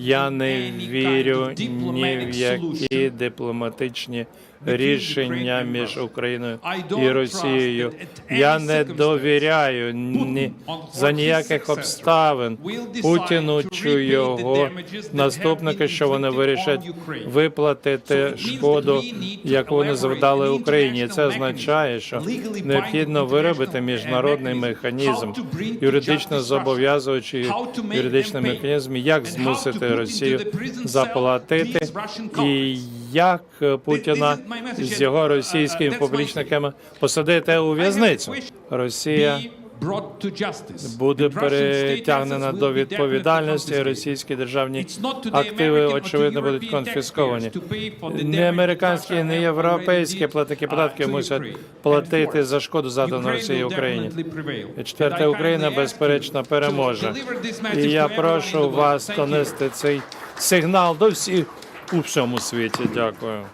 Я не вірю ні в які дипломатичні рішення між Україною і Росією. Я не довіряю ні за ніяких обставин Путіну чи його наступники, що вони вирішать виплатити шкоду, яку вони завдали Україні. Це означає, що необхідно виробити міжнародний механізм, юридично зобов'язуючий юридичний механізм, як змусити Росію заплатити і як Путіна з його російськими публічниками посадити у в'язницю. Росія буде перетягнена до відповідальності. Російські державні активи очевидно будуть конфісковані. Не американські, не європейські платники податки мусять платити за шкоду задану Росії Україні. І Четверте Україна безперечно переможе. І я прошу вас донести цей сигнал до всіх у всьому світі. Дякую.